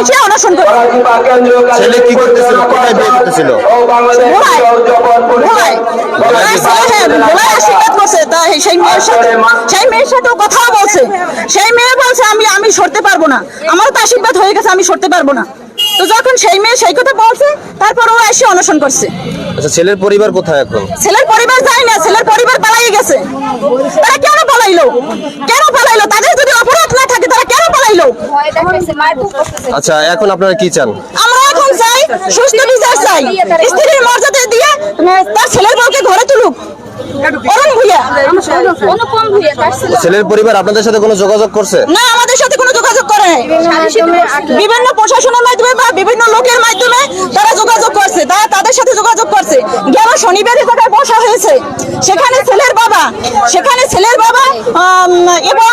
এসে অনশন করে। ছেলে কি করতেছিল? কোথায় বিয়ে করতেছিল? ভোলায় ভোলায় ভোলায় ছেলে, ভোলায় আশীর্বাদ করছে তা সেই মেয়ের সাথে সেই মেয়ের সাথেও কথা বলছে। সেই মেয়ে বলছে আমি আমি সরতে পারব না। আমারও তো আশীর্বাদ হয়ে গেছে আমি সরতে পারব না। তো যখন সেই মেয়ে সেই কথা বলছে তারপর ও এসে অনশন করছে। আচ্ছা ছেলের পরিবার কোথায় এখন? ছেলের পরিবার যায় না ছেলের পরিবার পালাই গেছে। তারা কেন পালাইলো? কেন পালাইলো? তাদের যদি অপরাধ না থাকে তারা কেন পালাইলো আচ্ছা এখন আপনারা কি চান? আমরা এখন চাই সুস্থ বিচার চাই। স্ত্রীর মর্যাদা দিয়ে তার ছেলের বউকে ঘরে তুলুক। ছেলের পরিবার আপনাদের সাথে কোনো যোগাযোগ করছে? না আমাদের সাথে কোনো যোগাযোগ করে বিভিন্ন প্রশাসনের মাধ্যমে বা বিভিন্ন লোকের মাধ্যমে তারা যোগাযোগ করছে তারা তাদের সাথে যোগাযোগ করছে। গেল শনিবারে জায়গায় বসা হয়েছে? সেখানে ছেলের বাবা সেখানে ছেলের বাবা এবং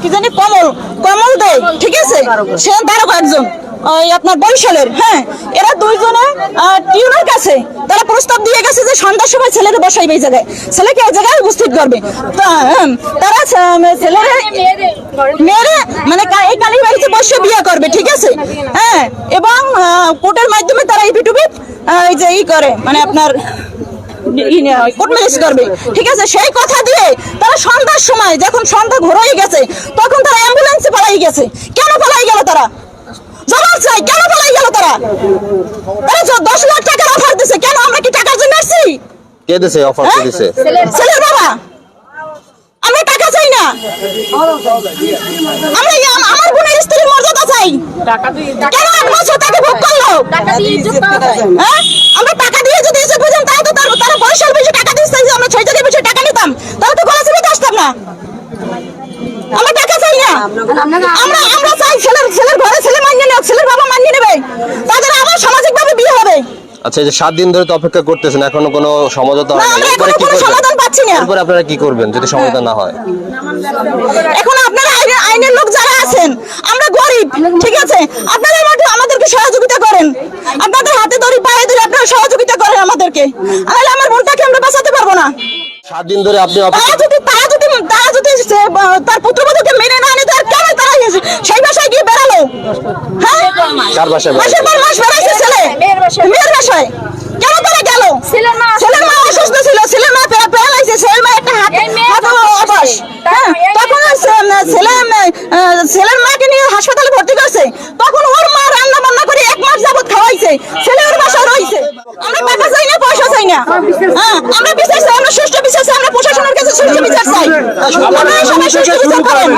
কি জানি কমল কমল দে ঠিক আছে? সে তারও একজন ওই আপনার বরিশালের হ্যাঁ? এরা দুইজনে টিউনের কাছে তারা প্রস্তাব দিয়ে গেছে যে সন্ধ্যার সময় ছেলের বসাইবে এই জায়গায়। ছেলেকে এই জায়গায় উপস্থিত করবে। তারা ছেলের মেয়েরে মানে এই কালী বাড়িতে বসে বিয়ে করবে ঠিক আছে? হ্যাঁ এবং কোর্টের মাধ্যমে তারা এই পিটুপি এই যে ই করে মানে আপনার কোর্ট ম্যারেজ করবে ঠিক আছে? সেই কথা দিয়ে তারা সন্ধ্যার সময় যখন সন্ধ্যা ঘুরে গেছে তখন তারা অ্যাম্বুলেন্সে পালাই গেছে। কেন পালাই গেল তারা? জবাব চাই কেন পালাই গেল তারা? তারা যে দশ লাখ টাকার অফার দিছে। কেন আমরা কি টাকার জন্য আসছি? কে দিছে অফার হ্যাঁ? কে দিছে? ছেলের বাবা। আমরা টাকা চাই না। আমরা আমার বোনের স্ত্রীর মর্যাদা চাই। কেন এক বছর তাকে ভোগ করল? টাকা দিয়ে ইজ্জত হ্যাঁ? আমরা টাকা দিয়ে যদি এসে বুঝাম তাহলে তো তার তারা বয়সের বেশি টাকা দিচ্ছে যে আমরা ছয় জায়গায় বেশি টাকা নিতাম তাহলে তো গলা চিবিতে আসতাম না আমরা টাকা চাই না আমরা আমরা চাই ছেলের ছেলের ঘরে ছেলে মানিয়ে নেবে ছেলের বাবা মানিয়ে নেবে। তাদের আবার সামাজিক ভাবে বিয়ে হবে। আচ্ছা এই যে সাত দিন ধরে তো অপেক্ষা করতেছেন এখনও কোনো সমঝোতা হয় না এরপরে কি সমাধান পাচ্ছি না। এরপরে আপনারা কি করবেন যদি সমাধান না হয়? এখন আপনারা আইনের আইনের লোক যারা আছেন আমরা গরিব ঠিক আছে? আপনারা আমাদের আমাদেরকে সহযোগিতা করেন। আপনাদের হাতে ধরি পায়ে ধরে আপনারা সহযোগিতা করেন আমাদেরকে। নাহলে আমার বোনটাকে আমরা বাঁচাতে পারব না। সাত দিন ধরে আপনি অপেক্ষা যদি তারা যদি তারা যদি তার পুত্রবধূকে মেনে না সেই বাসায় গিয়ে বেড়ালো। হ্যাঁ? মাসের পর মাস বেড়াইছে ছেলে। মেয়ের বাসায়। কেন তারা গেল? ছেলের মা অসুস্থ ছিল ছেলের মা ছেলের মা একটা হাত অবশ। হ্যাঁ তখন ছেলে ছেলের মাকে নিয়ে হাসপাতালে ভর্তি করছে। তখন ওর মা রান্না বান্না করে এক মাস যাবত খাওয়াইছে। ছেলে ওর বাসায় রয়েছে। আমরা টাকা চাই না পয়সা চাই না। হ্যাঁ আমরা বিচার চাই আমরা সুষ্ঠু বিচার চাই আমরা প্রশাসনের কাছে সুষ্ঠু বিচার চাই। আপনারা সবাই সুষ্ঠু বিচার করেন।